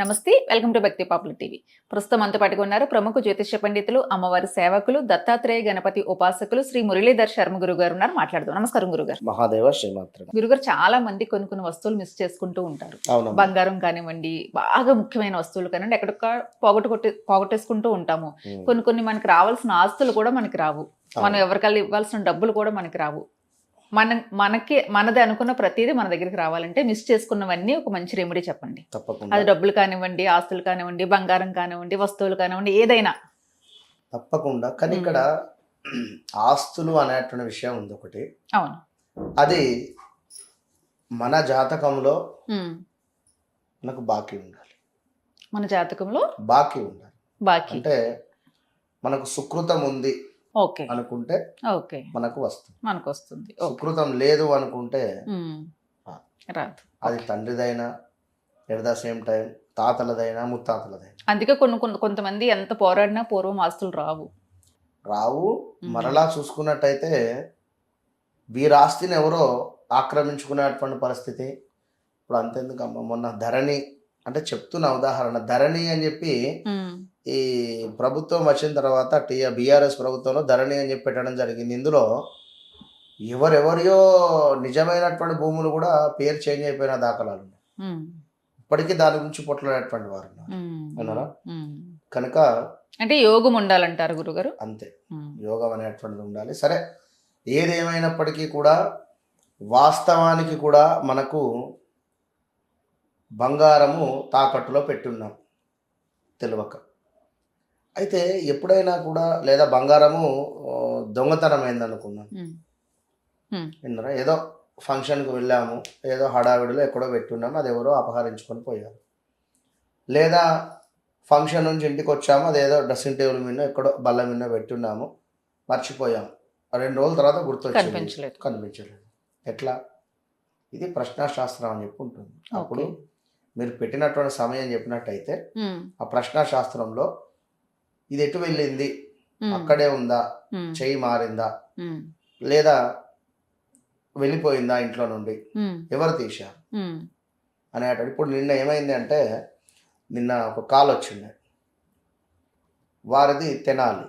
నమస్తే welcome to Bhakti popular TV. ప్రస్తుతం అంతా పట్టుకున్నారు ప్రముఖ జ్యోతిష్య పండితులు అమ్మవారి సేవకులు దత్తాత్రేయ గణపతి ఉపాసకులు శ్రీ మురళీధర్ శర్మ గురువు గారు ఉన్నారు. మాట్లాడదాం. నమస్కారం గురుగారు. మహాదేవ శ్రీమాత్ర గురుగారు చాలా మంది కొన్ని కొన్ని వస్తువులు మిస్ చేసుకుంటూ ఉంటారు. బంగారం కానివ్వండి బాగా ముఖ్యమైన వస్తువులు కానివ్వండి ఎక్కడొక్క పోగొట్టుకొట్టి పోగొట్టేసుకుంటూ ఉంటాము. కొన్ని కొన్ని మనకి రావాల్సిన ఆస్తులు కూడా మనకి రావు. మనం ఎవరికల్లా ఇవ్వాల్సిన డబ్బులు కూడా మనకి రావు. మన మనకి మనది అనుకున్న ప్రతిదీ మన దగ్గరికి రావాలంటే మిస్ చేసుకున్నవన్నీ ఒక మంచి రెమెడీ చెప్పండి. తప్పకుండా. అది డబ్బులు కానివ్వండి ఆస్తులు కానివ్వండి బంగారం కానివ్వండి వస్తువులు కానివ్వండి ఏదైనా. తప్పకుండా. కానీ ఇక్కడ ఆస్తులు అనేటువంటి విషయం ఉంది ఒకటి. అవును. అది మన జాతకంలో. మనకు బాకీ ఉండాలి. మన జాతకంలో బాకీ ఉండాలి. బాకీ. అంటే మనకు సుకృతం ఉంది. ఓకే. అనుకుంటే ఓకే. మనకు వస్తుంది. మనకు వస్తుంది సుకృతం లేదు అనుకుంటే. రాదు. అది తండ్రిదైనా ఎట్ ద సేమ్ టైం తాతలదైనా ముత్తాతలదైనా. అందుకే కొన్ని కొన్ని కొంతమంది ఎంత పోరాడినా పూర్వం ఆస్తులు రావు. రావు. మరలా చూసుకున్నట్టయితే వీరాస్తిని ఎవరో ఆక్రమించుకునేటువంటి పరిస్థితి. ఇప్పుడు అంతెందుకు మొన్న ధరణి అంటే చెప్తున్న ఉదాహరణ ధరణి అని చెప్పి. ఈ ప్రభుత్వం వచ్చిన తర్వాత టీఆర్ బీఆర్ఎస్ ప్రభుత్వంలో ధరణి అని చెప్పి పెట్టడం జరిగింది. ఇందులో ఎవరెవరియో నిజమైనటువంటి భూములు కూడా పేరు చేంజ్ అయిపోయిన దాఖలాలు. ఇప్పటికీ దాని గురించి పొట్లాడేటువంటి వారు. కనుక అంటే యోగం ఉండాలంటారు గురుగారు? అంతే. యోగం అనేటువంటిది ఉండాలి. సరే ఏదేమైనప్పటికీ కూడా వాస్తవానికి కూడా మనకు బంగారము తాకట్టులో పెట్టున్నాం తెలియక. అయితే ఎప్పుడైనా కూడా లేదా బంగారము ఆ, దొంగతనం అయిందనుకున్నాం ఉమ్. విన్నారా ఏదో ఫంక్షన్కి వెళ్ళాము ఏదో హడావిడిలో ఎక్కడో పెట్టున్నాము అది ఎవరో అపహరించుకొని పోయారు. లేదా ఫంక్షన్ నుంచి ఇంటికి వచ్చాము అదేదో డ్రెస్సింగ్ టేబుల్ మీద ఎక్కడో బల్ల మీద పెట్టున్నాము మర్చిపోయాము రెండు రోజుల తర్వాత గుర్తొచ్చింది. కనిపించలేదు. ఎట్లా? ఇది ప్రశ్నాశాస్త్రం అని చెప్పి ఉంటుంది. అప్పుడు. మీరు పెట్టినటువంటి సమయం చెప్పినట్టయితే. ఆ ప్రశ్నాశాస్త్రంలో ఇది ఎటు వెళ్ళింది. అక్కడే ఉందా. చెయ్యి మారిందా. లేదా వెళ్ళిపోయిందా ఇంట్లో నుండి. ఎవరు తీశారు. అనేట ఇప్పుడు నిన్న ఏమైంది అంటే నిన్న ఒక కాల్ వచ్చింది వారిది తెనాలి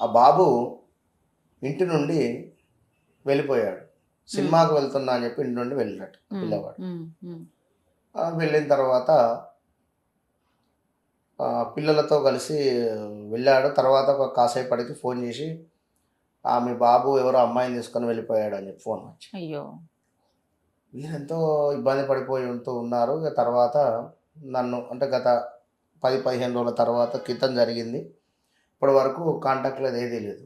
ఆ బాబు ఇంటి నుండి వెళ్ళిపోయాడు సినిమాకు వెళ్తున్నా అని చెప్పి ఇంటి నుండి వెళ్ళినట్టు. పిల్లవాడు వెళ్ళిన తర్వాత పిల్లలతో కలిసి వెళ్ళాడు. తర్వాత ఒక కాసేపటికి ఫోన్ చేసి ఆ మీ బాబు ఎవరో అమ్మాయిని తీసుకొని వెళ్ళిపోయాడు అని చెప్పి ఫోన్ వచ్చి అయ్యో. వీరెంతో ఇబ్బంది పడిపోయి ఉంటూ ఉన్నారు. ఇక తర్వాత నన్ను అంటే గత పది పదిహేను రోజుల తర్వాత క్రితం జరిగింది. ఇప్పటి వరకు కాంటాక్ట్ లేదు ఏదీ లేదు.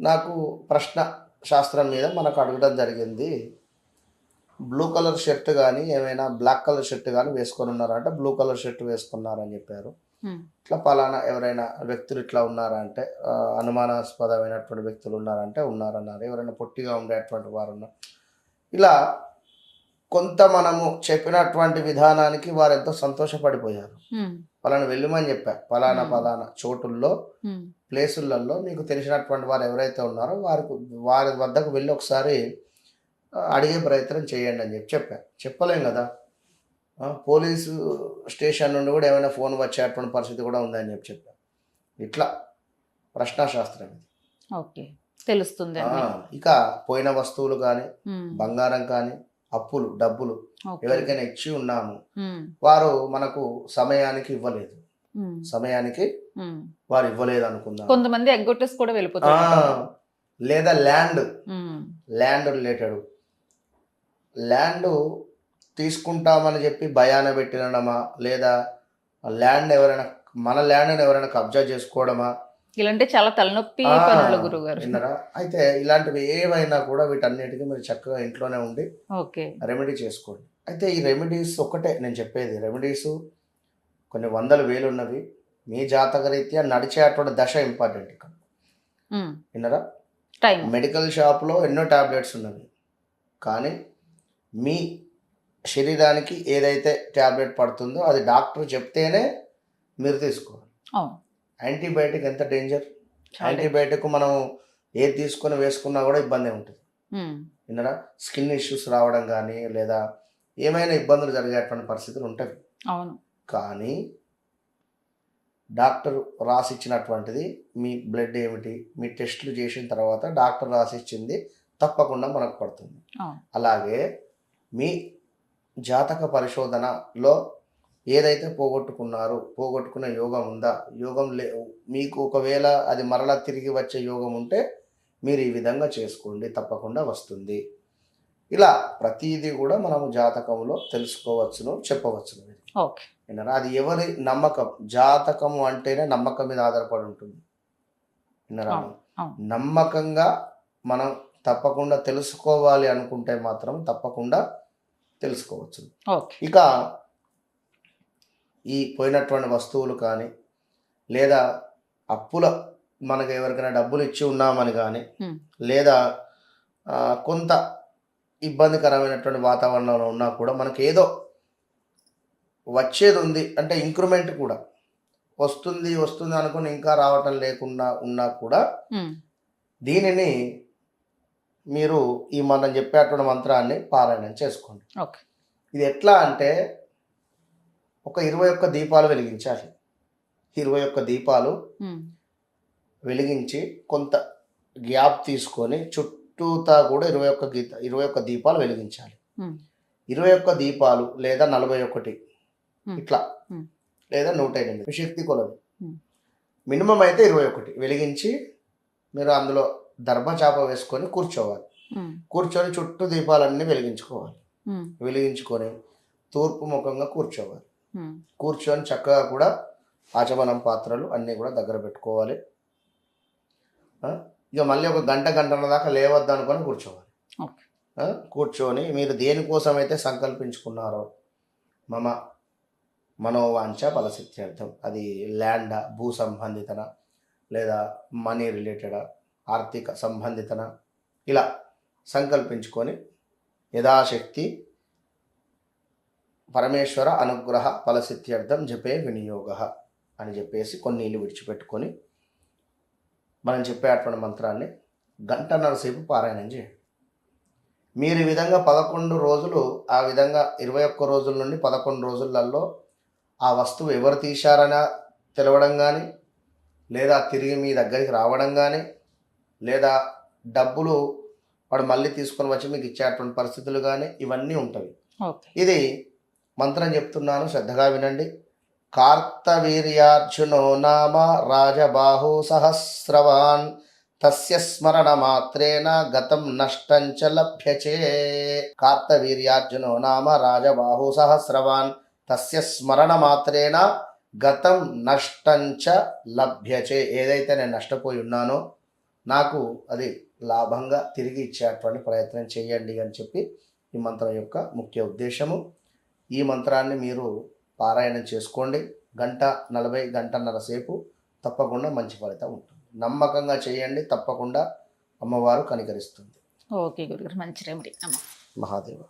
నాకు ప్రశ్న శాస్త్రం మీద మనకు అడగడం జరిగింది. బ్లూ కలర్ షర్ట్ కానీ ఏమైనా బ్లాక్ కలర్ షర్ట్ కానీ వేసుకొని ఉన్నారంటే బ్లూ కలర్ షర్ట్ వేసుకున్నారని చెప్పారు ఉమ్. ఇట్లా పలానా ఎవరైనా వ్యక్తులు ఇట్లా ఉన్నారా అంటే అనుమానాస్పదమైనటువంటి వ్యక్తులు ఉన్నారంటే ఉన్నారన్నారు ఎవరైనా పొట్టిగా ఉండేటువంటి వారు ఉన్నారు ఇలా కొంత మనము చెప్పినటువంటి విధానానికి వారు ఎంతో సంతోషపడిపోయారు ఉమ్. పలానా వెళ్ళమని చెప్పా పలానా Hmm. పలానా చోటుల్లో. ప్లేసులలో మీకు తెలిసినటువంటి వారు ఎవరైతే ఉన్నారో వారికి వారి వద్దకు వెళ్ళి ఒకసారి అడిగే ప్రయత్నం చేయండి అని చెప్పి చెప్పా చెప్పలేం కదా పోలీసు స్టేషన్ నుండి కూడా ఏమైనా ఫోన్ వచ్చేటువంటి పరిస్థితి కూడా ఉందని చెప్పి చెప్పా ఇట్లా ప్రశ్నాశాస్త్రం ఇది ఓకే తెలుస్తుంది ఇక పోయిన వస్తువులు కానీ. బంగారం కానీ అప్పులు డబ్బులు. ఎవరికైనా ఇచ్చి ఉన్నాము. వారు మనకు సమయానికి ఇవ్వలేదు. సమయానికి. వారు ఇవ్వలేదు అనుకుందాం కొంతమంది ఎగ్గొట్టేసి కూడా వెళ్ళిపోతారు లేదా ల్యాండ్. ల్యాండ్ రిలేటెడ్ ల్యాండ్ తీసుకుంటామని చెప్పి భయాన పెట్టినడమా? లేదా ల్యాండ్ ఎవరైనా మన ల్యాండ్ని ఎవరైనా కబ్జా చేసుకోవడమా? ఇలాంటి చాలా తలనొప్పి పనులు విన్నారా? అయితే ఇలాంటివి ఏవైనా కూడా వీటన్నిటికీ మీరు చక్కగా ఇంట్లోనే ఉండి ఓకే. రెమెడీ చేసుకోండి. అయితే ఈ రెమెడీస్ ఒక్కటే నేను చెప్పేది. రెమెడీస్ కొన్ని వందల వేలు ఉన్నవి మీ జాతక రీత్యా నడిచేటువంటి దశ ఇంపార్టెంట్ ఇక్కడ. విన్నారా? మెడికల్ షాప్లో ఎన్నో టాబ్లెట్స్ ఉన్నవి. కానీ మీ శరీరానికి ఏదైతే టాబ్లెట్ పడుతుందో అది డాక్టర్ చెప్తేనే మీరు తీసుకోవాలి. యాంటీబయాటిక్ ఎంత డేంజర్? యాంటీబయాటిక్ మనం ఏది తీసుకొని వేసుకున్నా కూడా ఇబ్బంది ఉంటుంది. విన్నరా? స్కిన్ ఇష్యూస్ రావడం కానీ లేదా ఏమైనా ఇబ్బందులు జరిగేటువంటి పరిస్థితులు ఉంటాయి. అవును. కానీ డాక్టర్ రాసిచ్చినటువంటిది మీ బ్లడ్ ఏమిటి? మీ టెస్టులు చేసిన తర్వాత డాక్టర్ రాసిచ్చింది తప్పకుండా మనకు పడుతుంది. అలాగే మీ జాతక పరిశోధనలో ఏదైతే పోగొట్టుకున్నారో పోగొట్టుకున్న యోగం ఉందా? యోగం లే మీకు ఒకవేళ అది మరలా తిరిగి వచ్చే యోగం ఉంటే మీరు ఈ విధంగా చేసుకోండి తప్పకుండా వస్తుంది. ఇలా ప్రతిదీ కూడా మనము జాతకంలో తెలుసుకోవచ్చును చెప్పవచ్చును. ఓకే. అది ఎవరి నమ్మకం? జాతకము అంటేనే నమ్మకం మీద ఆధారపడి ఉంటుంది. విన్నారా. నమ్మకంగా మనం తప్పకుండా తెలుసుకోవాలి అనుకుంటే మాత్రం తప్పకుండా తెలుసుకోవచ్చు. ఇక ఈ పోయినటువంటి వస్తువులు కానీ లేదా అప్పుల మనకు ఎవరికైనా డబ్బులు ఇచ్చి ఉన్నామని కానీ. లేదా కొంత ఇబ్బందికరమైనటువంటి వాతావరణంలో ఉన్నా కూడా మనకి ఏదో వచ్చేది ఉంది అంటే ఇంక్రిమెంట్ కూడా. వస్తుంది వస్తుంది అనుకుని ఇంకా రావటం లేకుండా ఉన్నా కూడా దీనిని మీరు ఈ మనం చెప్పేటువంటి మంత్రాన్ని పారాయణం చేసుకోండి. ఓకే. ఇది ఎట్లా అంటే ఒక ఇరవై ఒక్క దీపాలు వెలిగించాలి. ఇరవై ఒక్క దీపాలు వెలిగించి కొంత గ్యాప్ తీసుకొని చుట్టూతా కూడా ఇరవై ఒక్క గీత ఇరవై ఒక్క దీపాలు వెలిగించాలి. ఇరవై ఒక్క దీపాలు లేదా నలభై ఒకటి. ఇట్లా. లేదా నూట ఎనిమిది శక్తి కొలది. మినిమం అయితే ఇరవై ఒకటి వెలిగించి మీరు అందులో దర్భచాప వేసుకొని కూర్చోవాలి. కూర్చొని చుట్టూ దీపాలన్నీ వెలిగించుకోవాలి. వెలిగించుకొని తూర్పు ముఖంగా కూర్చోవాలి. కూర్చొని చక్కగా కూడా ఆచమనం పాత్రలు అన్నీ కూడా దగ్గర పెట్టుకోవాలి? ఇక మళ్ళీ ఒక గంట గంటల దాకా లేవద్దు అనుకొని కూర్చోవాలి? కూర్చొని మీరు దేనికోసం అయితే సంకల్పించుకున్నారో మమ మనోవాంఛ ఫలసిత్యర్థం అది ల్యాండ్ భూ సంబంధితన లేదా మనీ రిలేటెడ్? ఆర్థిక సంబంధితన ఇలా సంకల్పించుకొని యథాశక్తి పరమేశ్వర అనుగ్రహ ఫలసిద్ధ్యర్థం జపే వినియోగ అని చెప్పేసి కొన్ని నీళ్ళు విడిచిపెట్టుకొని మనం చెప్పేటువంటి మంత్రాన్ని గంటన్నరసేపు పారాయణం చేయండి. మీరు ఈ విధంగా పదకొండు రోజులు ఆ విధంగా ఇరవై ఒక్క రోజుల నుండి పదకొండు రోజులలో ఆ వస్తువు ఎవరు తీశారని తెలవడం కానీ లేదా తిరిగి మీ దగ్గరికి రావడం కానీ లేదా డబ్బులు వాడు మళ్ళీ తీసుకొని వచ్చి మీకు ఇచ్చేటువంటి పరిస్థితులు కానీ ఇవన్నీ ఉంటాయి ఇది మంత్రం చెప్తున్నాను శ్రద్ధగా వినండి. కార్తవీర్యార్జునో నామ రాజబాహు సహస్రవాన్ తస్య స్మరణ మాత్రేన గతం నష్టంచ లభ్యచే. కార్తవీర్యార్జునో నామ రాజబాహు సహస్రవాన్ తస్య స్మరణ మాత్రేన గతం నష్టంచ లభ్యచే. ఏదైతే నేను నష్టపోయి ఉన్నానో నాకు అది లాభంగా తిరిగి ఇచ్చేటువంటి ప్రయత్నం చేయండి అని చెప్పి ఈ మంత్రం యొక్క ముఖ్య ఉద్దేశము. ఈ మంత్రాన్ని మీరు పారాయణం చేసుకోండి. గంట నలభై గంటన్నర సేపు తప్పకుండా మంచి ఫలితం ఉంటుంది. నమ్మకంగా చేయండి తప్పకుండా అమ్మవారు కనికరిస్తుంది. ఓకే గురుగారు మంచి రెమెడీ. మహాదేవ.